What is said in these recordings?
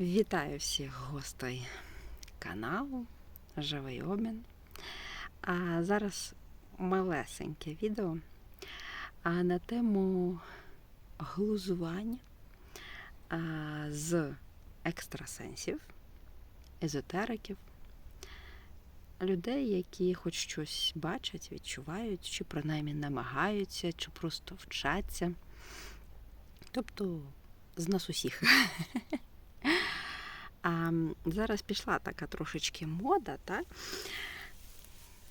Вітаю всіх гостей каналу Живий обмін. А зараз малесеньке відео на тему глузування з екстрасенсів, езотериків, людей, які хоч щось бачать, відчувають, чи принаймні намагаються, чи просто вчаться. Тобто з нас усіх. А зараз пішла така трошечки мода, так?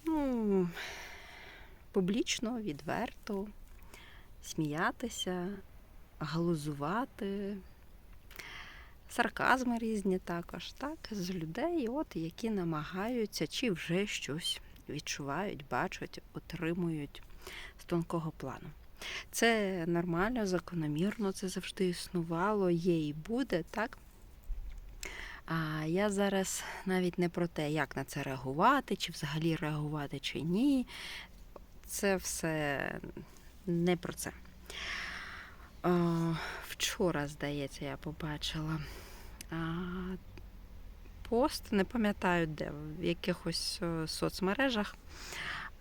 Ну, публічно, відверто, сміятися, галузувати, сарказми різні також, так, з людей, от, які намагаються чи вже щось відчувають, бачать, отримують з тонкого плану. Це нормально, закономірно, це завжди існувало, є і буде, так? А я зараз навіть не про те, як на це реагувати, чи взагалі реагувати, чи ні. Це все не про це. А, вчора, здається, я побачила а, пост, не пам'ятаю де, в якихось е, соцмережах.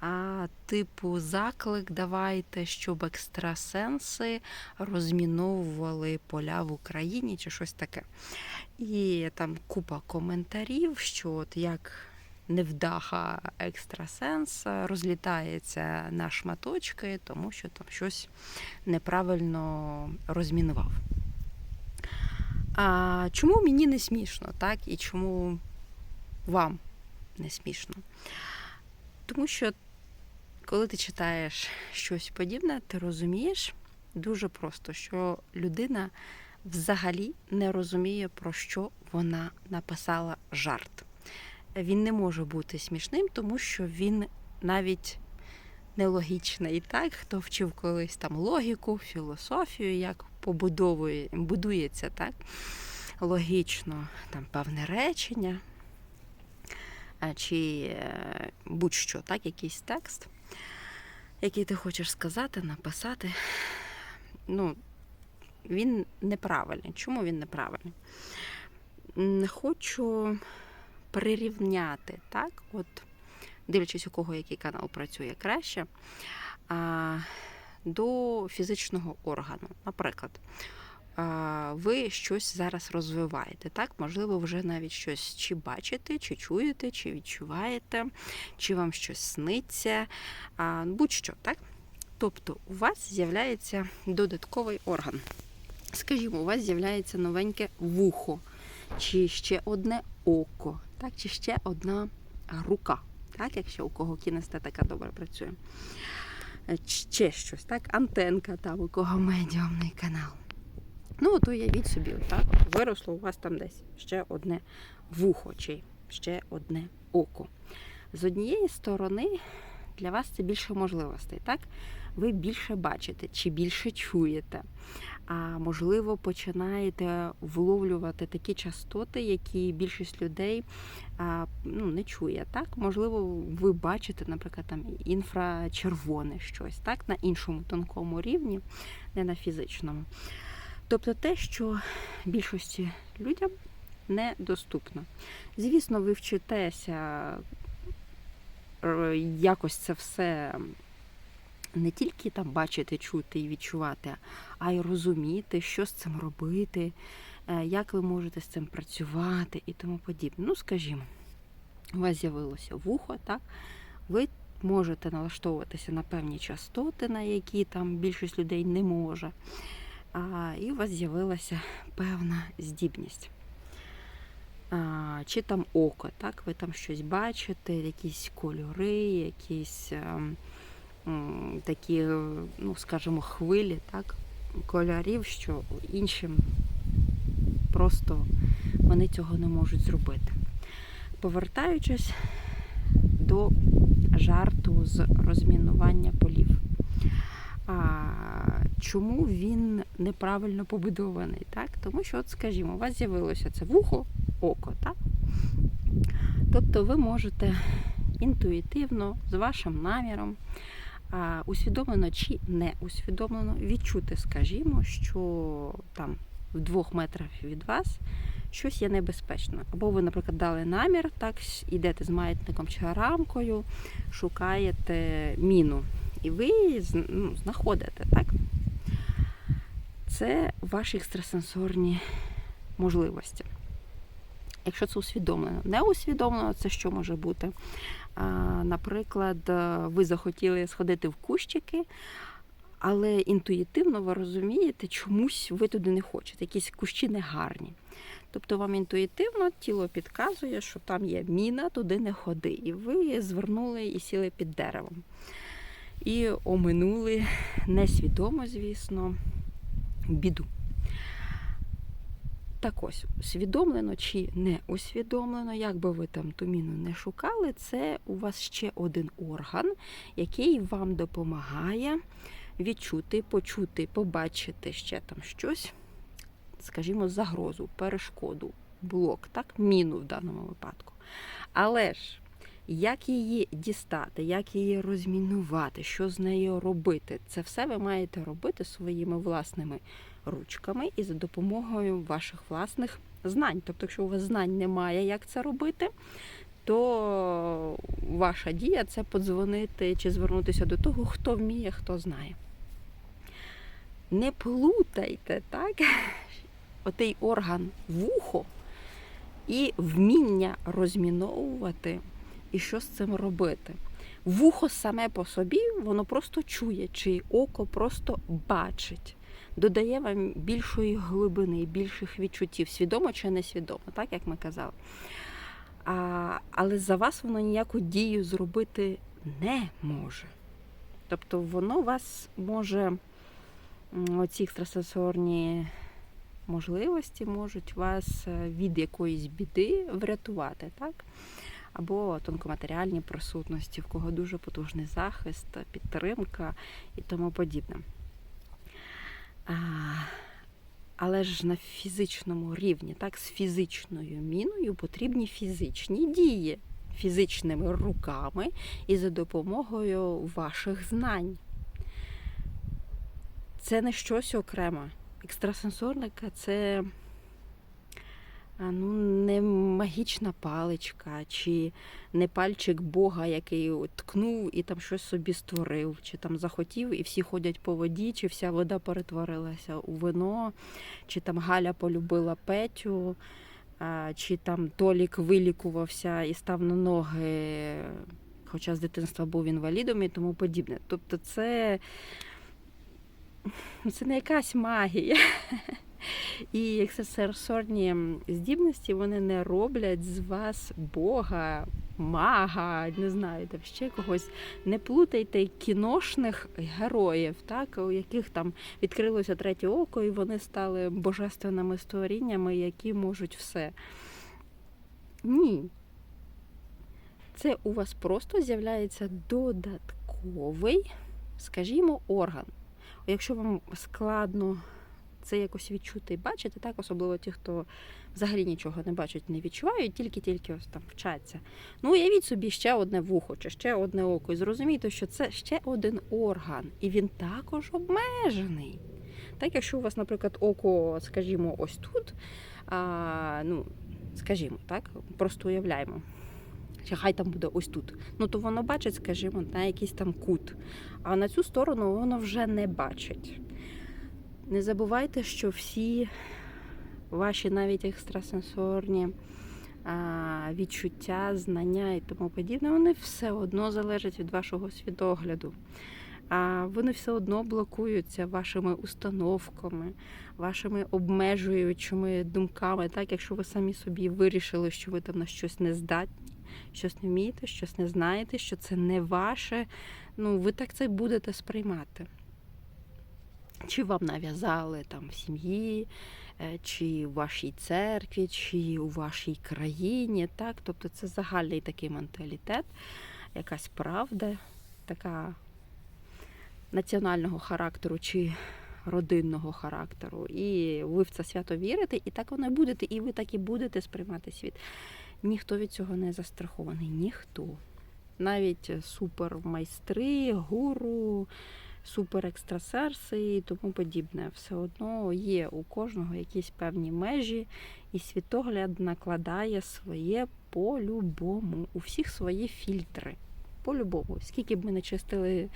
А, типу, заклик давайте, щоб екстрасенси розміновували поля в Україні чи щось таке. І там купа коментарів, що от як невдаха екстрасенс розлітається на шматочки, тому що там щось неправильно розмінував. А чому мені не смішно, так? І чому вам не смішно? Тому що коли ти читаєш щось подібне, ти розумієш дуже просто, що людина взагалі не розуміє, про що вона написала жарт. Він не може бути смішним, тому що він навіть нелогічний. Так, хто вчив колись там логіку, філософію, як побудовує, будується так, логічно там певне речення, чи е, будь-що, так, якийсь текст, який ти хочеш сказати, написати. Ну, він неправильний. Чому він неправильний? Хочу прирівняти, так, от, дивлячись, у кого який канал працює краще, до фізичного органу. Наприклад, ви щось зараз розвиваєте, так? Можливо, вже навіть щось чи бачите, чи чуєте, чи відчуваєте, чи вам щось сниться, будь-що, так? Тобто у вас з'являється додатковий орган. Скажімо, у вас з'являється новеньке вухо, чи ще одне око, так, чи ще одна рука, так, якщо у кого кінестетика добре працює. Е, Ще щось, так, антенка там, у кого медіумний канал. Ну, от уявіть собі, так, виросло у вас там десь ще одне вухо, чи ще одне око. З однієї сторони, для вас це більше можливостей, так? Ви більше бачите чи більше чуєте. А можливо, починаєте вловлювати такі частоти, які більшість людей а, ну, не чує. Так, можливо, ви бачите, наприклад, там інфрачервоне щось, так, на іншому тонкому рівні, не на фізичному. Тобто те, що більшості людям недоступно. Звісно, ви вчитеся е, якось це все не тільки там бачити, чути і відчувати, а й розуміти, що з цим робити, е, як ви можете з цим працювати і тому подібне. Ну, скажімо, у вас з'явилося вухо, так? Ви можете налаштовуватися на певні частоти, на які там більшість людей не може. І у вас з'явилася певна здібність. Чи там око, так? Ви там щось бачите, якісь кольори, якісь. ем, такі, е, ну, скажімо, хвилі, так, кольорів, що іншим просто вони цього не можуть зробити. Повертаючись до жарту з розмінування полів. Чому він неправильно побудований? Так? Тому що, от, скажімо, у вас з'явилося це вухо, око, так? Тобто ви можете інтуїтивно, з вашим наміром, усвідомлено чи не усвідомлено відчути, скажімо, що там в двох метрах від вас щось є небезпечно. Або ви, наприклад, дали намір, так, йдете з маятником чи рамкою, шукаєте міну. І ви ну, знаходите, так? Це ваші екстрасенсорні можливості. Якщо це усвідомлено, не усвідомлено, це що може бути? Наприклад, ви захотіли сходити в кущики, але інтуїтивно ви розумієте, чомусь ви туди не хочете, якісь кущі не гарні. Тобто вам інтуїтивно тіло підказує, що там є міна, туди не ходи. І ви звернули і сіли під деревом. І оминули несвідомо, звісно, біду. Так ось, усвідомлено чи не усвідомлено, як би ви там ту міну не шукали, це у вас ще один орган, який вам допомагає відчути, почути, побачити ще там щось, скажімо, загрозу, перешкоду, блок, так, міну в даному випадку. Але ж як її дістати, як її розмінувати, що з нею робити, це все ви маєте робити своїми власними ручками і за допомогою ваших власних знань. Тобто, якщо у вас знань немає, як це робити, то ваша дія це подзвонити чи звернутися до того, хто вміє, хто знає. Не плутайте, так? Отей орган вухо і вміння розміновувати і що з цим робити. Вухо саме по собі, воно просто чує, чи око просто бачить, додає вам більшої глибини, більших відчуттів, свідомо чи несвідомо, так як ми казали. А, але за вас воно ніяку дію зробити не може. Тобто воно вас може, оці екстрасенсорні можливості можуть вас е, від якоїсь біди врятувати, так? Або тонкоматеріальні присутності, в кого дуже потужний захист, підтримка і тому подібне. А, але ж на фізичному рівні, так, з фізичною міною потрібні фізичні дії фізичними руками і за допомогою ваших знань. Це не щось окреме. Екстрасенсорника це ну, не магічна паличка, чи не пальчик Бога, який ткнув і там щось собі створив, чи там захотів, і всі ходять по воді, чи вся вода перетворилася у вино, чи там Галя полюбила Петю, чи там Толік вилікувався і став на ноги, хоча з дитинства був інвалідом і тому подібне. Тобто це, це не якась магія. І екстрасенсорні здібності вони не роблять з вас Бога, мага, не знаю, там ще когось. Не плутайте кіношних героїв, так, у яких там відкрилося третє око, і вони стали божественними створіннями, які можуть все. Ні. Це у вас просто з'являється додатковий, скажімо, орган. Якщо вам складно це якось відчути і бачити, так, особливо ті, хто взагалі нічого не бачать, не відчувають, тільки-тільки ось там вчаться. Ну, уявіть собі ще одне вухо чи ще одне око, і зрозумійте, що це ще один орган, і він також обмежений. Так, якщо у вас, наприклад, око, скажімо, ось тут, а, ну, скажімо, так, просто уявляємо. Чи хай там буде ось тут. Ну, то воно бачить, скажімо, на якийсь там кут. А на цю сторону воно вже не бачить. Не забувайте, що всі ваші навіть екстрасенсорні відчуття, знання і тому подібне, вони все одно залежать від вашого свідогляду. А вони все одно блокуються вашими установками, вашими обмежуючими думками, так якщо ви самі собі вирішили, що ви там на щось не здатні, щось не вмієте, щось не знаєте, що це не ваше, ну ви так це будете сприймати чи вам нав'язали там в сім'ї, е, чи в вашій церкві, чи у вашій країні. Так? Тобто це загальний такий менталітет, якась правда, така національного характеру чи родинного характеру. І ви в це свято вірите, і так воно і будете, і ви так і будете сприймати світ. Ніхто від цього не застрахований, ніхто. Навіть супермайстри, гуру суперекстрасерси і тому подібне. Все одно є у кожного якісь певні межі, і світогляд накладає своє по-любому. У всіх свої фільтри. По-любому. Скільки б ми не чистили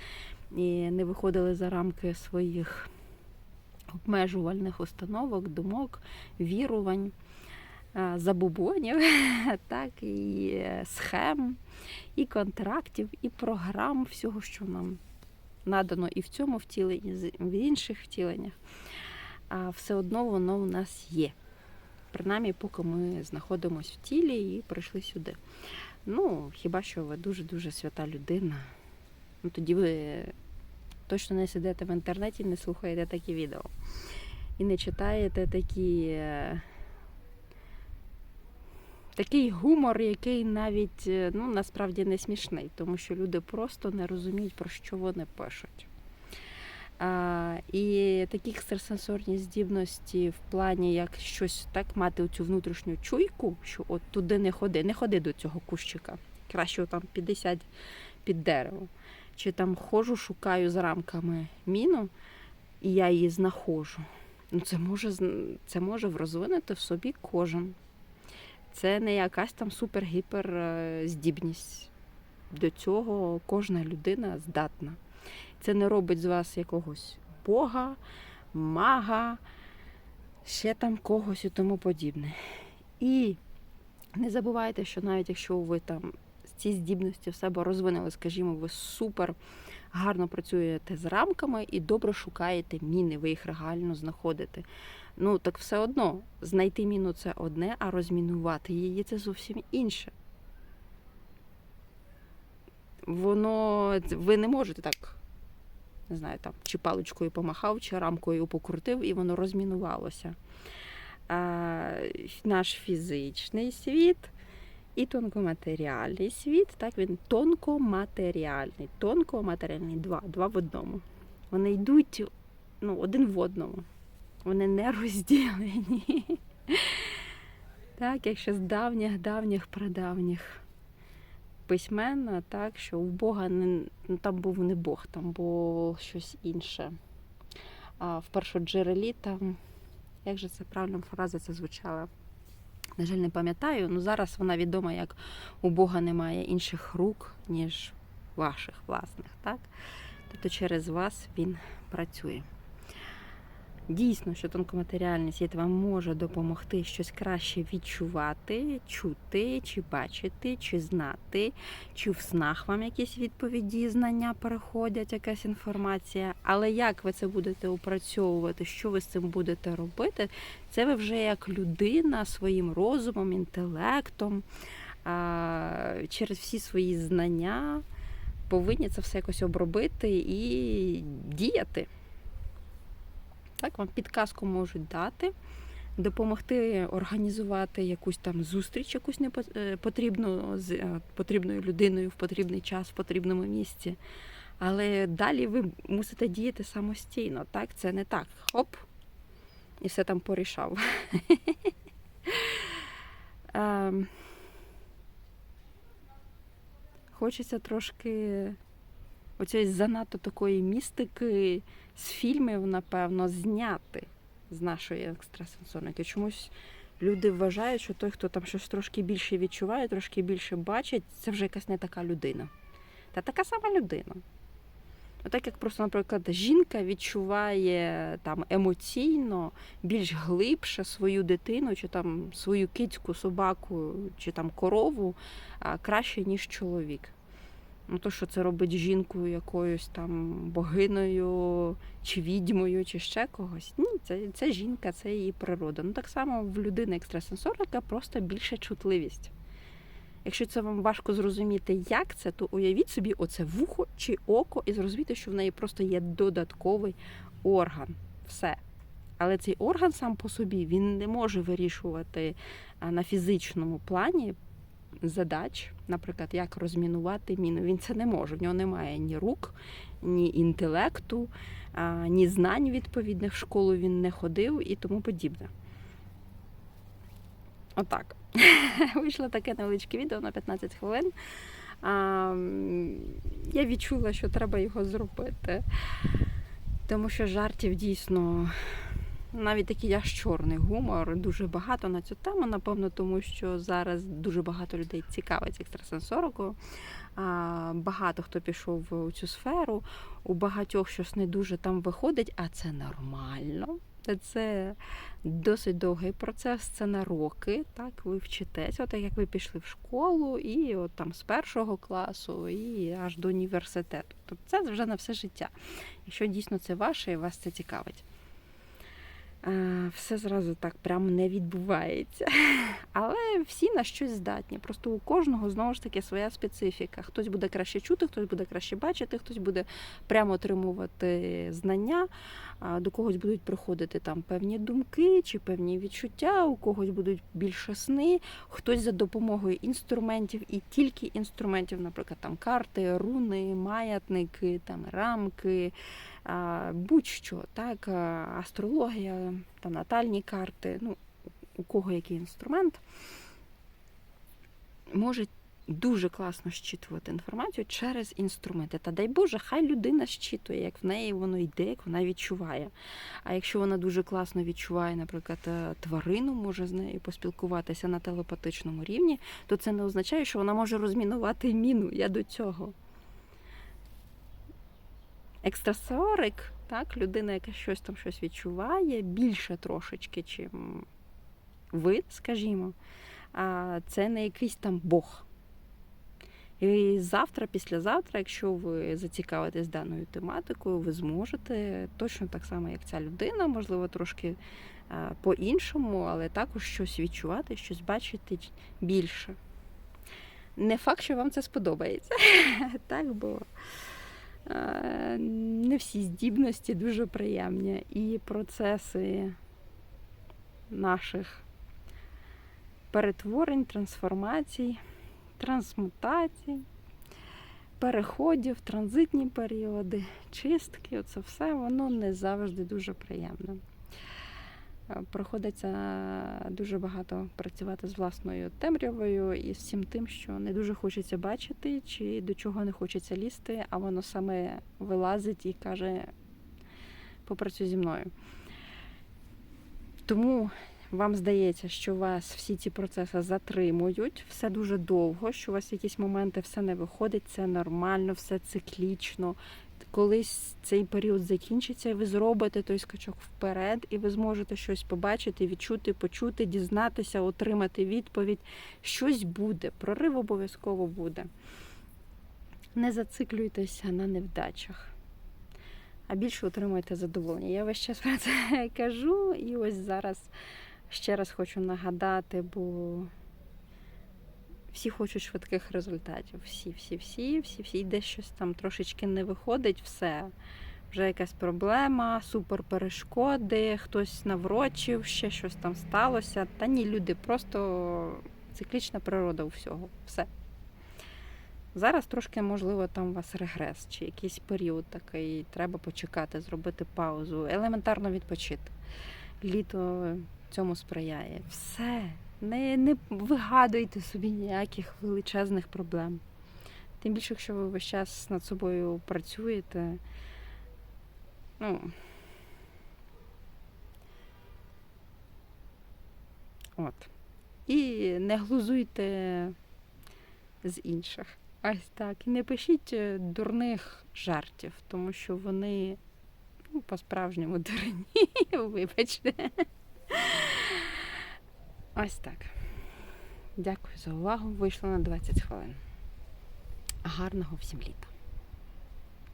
і не виходили за рамки своїх обмежувальних установок, думок, вірувань, забубонів, так, і е, схем, і контрактів, і програм, всього, що нам надано і в цьому втіленні, в інших втіленнях, а все одно воно у нас є. Принаймні, поки ми знаходимося в тілі і прийшли сюди. Ну, хіба що ви дуже-дуже свята людина. Ну, тоді ви точно не сидите в інтернеті, не слухаєте такі відео. І не читаєте такі. Такий гумор, який навіть е, ну, насправді не смішний, тому що люди просто не розуміють, про що вони пишуть. А, і такі екстрасенсорні здібності в плані як щось так мати оцю внутрішню чуйку, що от туди не ходи, не ходи до цього кущика. Краще там 50 під дерево. Чи там ходжу, шукаю за рамками міну, і я її знаходжу. Ну, це може це може розвинути в собі кожен. Це не якась там супер-гіпер е, здібність. До цього кожна людина здатна. Це не робить з вас якогось бога, мага, ще там когось і тому подібне. І не забувайте, що навіть якщо ви там ці здібності в себе розвинули, скажімо, ви супер гарно працюєте з рамками і добре шукаєте міни, ви їх реально знаходите. Ну так все одно знайти міну це одне, а розмінувати її це зовсім інше. Воно ви не можете так, не знаю, там чи паличкою помахав, чи рамкою покрутив, і воно розмінувалося. А, наш фізичний світ і тонкоматеріальний світ, так він тонкоматеріальний. Тонкоматеріальний два, два в одному. Вони йдуть ну, один в одному. Вони не розділені. Так, якщо з давніх, давніх, прадавніх письменно, так, що у Бога не, ну, там був не Бог, там було щось інше. А в першоджерелі там, як же це правильно фраза це звучала? На жаль, не пам'ятаю, але зараз вона відома як у Бога немає інших рук, ніж ваших власних. Так? Тобто через вас він працює. Дійсно, що тонкоматеріальний світ вам може допомогти щось краще відчувати, чути, чи бачити, чи знати, чи в снах вам якісь відповіді, знання переходять, якась інформація. Але як ви це будете опрацьовувати, що ви з цим будете робити, це ви вже як людина своїм розумом, інтелектом, через всі свої знання повинні це все якось обробити і діяти. Так, вам підказку можуть дати, допомогти організувати якусь там зустріч, якусь непо- е, з е, потрібною людиною в потрібний час, в потрібному місці. Але далі ви мусите діяти самостійно. Так, це не так. Хоп, і все там порішав. Ем, Хочеться трошки оцієї занадто такої містики з фільмів, напевно, зняти з нашої екстрасенсорники. Чомусь люди вважають, що той, хто там щось трошки більше відчуває, трошки більше бачить, це вже якась не така людина. Та така сама людина. Отак як просто, наприклад, жінка відчуває там емоційно більш глибше свою дитину, чи там свою кицьку, собаку, чи там корову краще, ніж чоловік. Ну, то, що це робить жінкою якоюсь там богиною, чи відьмою, чи ще когось. Ні, це, це жінка, це її природа. Ну так само в людини екстрасенсорика просто більша чутливість. Якщо це вам важко зрозуміти, як це, то уявіть собі оце вухо чи око, і зрозуміти, що в неї просто є додатковий орган. Все. Але цей орган сам по собі він не може вирішувати на фізичному плані задач, наприклад, як розмінувати міну. Він це не може. В нього немає ні рук, ні інтелекту, ні знань відповідних в школу він не ходив і тому подібне. Отак. Вийшло таке невеличке відео на 15 хвилин. Я відчула, що треба його зробити. Тому що жартів дійсно навіть такий аж чорний гумор, дуже багато на цю тему, напевно, тому що зараз дуже багато людей цікавить екстрасенсорикою. Багато хто пішов у цю сферу, у багатьох щось не дуже там виходить, а це нормально. Це досить довгий процес, це на роки. Так, ви вчитесь, от як ви пішли в школу, і от там з першого класу, і аж до університету. Тобто це вже на все життя. Якщо дійсно це ваше і вас це цікавить. Все зразу так прямо не відбувається. Але всі на щось здатні. Просто у кожного знову ж таки своя специфіка. Хтось буде краще чути, хтось буде краще бачити, хтось буде прямо отримувати знання, до когось будуть приходити там певні думки чи певні відчуття, у когось будуть більше сни, хтось за допомогою інструментів і тільки інструментів, наприклад, там карти, руни, маятники, там рамки. Будь-що, так, астрологія, там натальні карти, ну, у кого який інструмент, може дуже класно щитувати інформацію через інструменти. Та дай Боже, хай людина щитує, як в неї воно йде, як вона відчуває. А якщо вона дуже класно відчуває, наприклад, е, тварину, може з нею поспілкуватися на телепатичному рівні, то це не означає, що вона може розмінувати міну. Я до цього. Екстрасеорик, так, людина, яка щось там щось відчуває, більше трошечки, чим ви, скажімо, а це не якийсь там Бог. І завтра, післязавтра, якщо ви зацікавитесь даною тематикою, ви зможете точно так само, як ця людина, можливо, трошки по-іншому, але також щось відчувати, щось бачити більше. Не факт, що вам це сподобається. Так, е, не всі здібності дуже приємні. І процеси наших перетворень, трансформацій, трансмутацій, переходів, транзитні періоди, чистки оце все воно не завжди дуже приємне. Приходиться дуже багато працювати з власною темрявою і з всім тим, що не дуже хочеться бачити, чи до чого не хочеться лізти, а воно саме вилазить і каже: попрацюй зі мною. Тому вам здається, що вас всі ці процеси затримують, все дуже довго, що у вас якісь моменти все не виходить, це нормально, все циклічно. Колись цей період закінчиться, і ви зробите той скачок вперед, і ви зможете щось побачити, відчути, почути, дізнатися, отримати відповідь. Щось буде, прорив обов'язково буде. Не зациклюйтеся на невдачах, а більше отримуйте задоволення. Я весь час про це кажу, і ось зараз ще раз хочу нагадати, бо всі хочуть швидких результатів. Всі, всі, всі, всі, всі, де щось там трошечки не виходить, все. Вже якась проблема, супер перешкоди, хтось наврочив, ще щось там сталося. Та ні, люди, просто циклічна природа у всього. Все. Зараз трошки, можливо, там у вас регрес чи якийсь період такий, треба почекати, зробити паузу, елементарно відпочити. Літо цьому сприяє. Все. Не, не вигадуйте собі ніяких величезних проблем. Тим більше, якщо ви весь час над собою працюєте. Ну, от. І не глузуйте з інших. Ось так. І не пишіть е, дурних жартів, тому що вони ну, по-справжньому дурні. Вибачте. Ось так. Дякую за увагу. Вийшло на 20 хвилин. Гарного всім літа.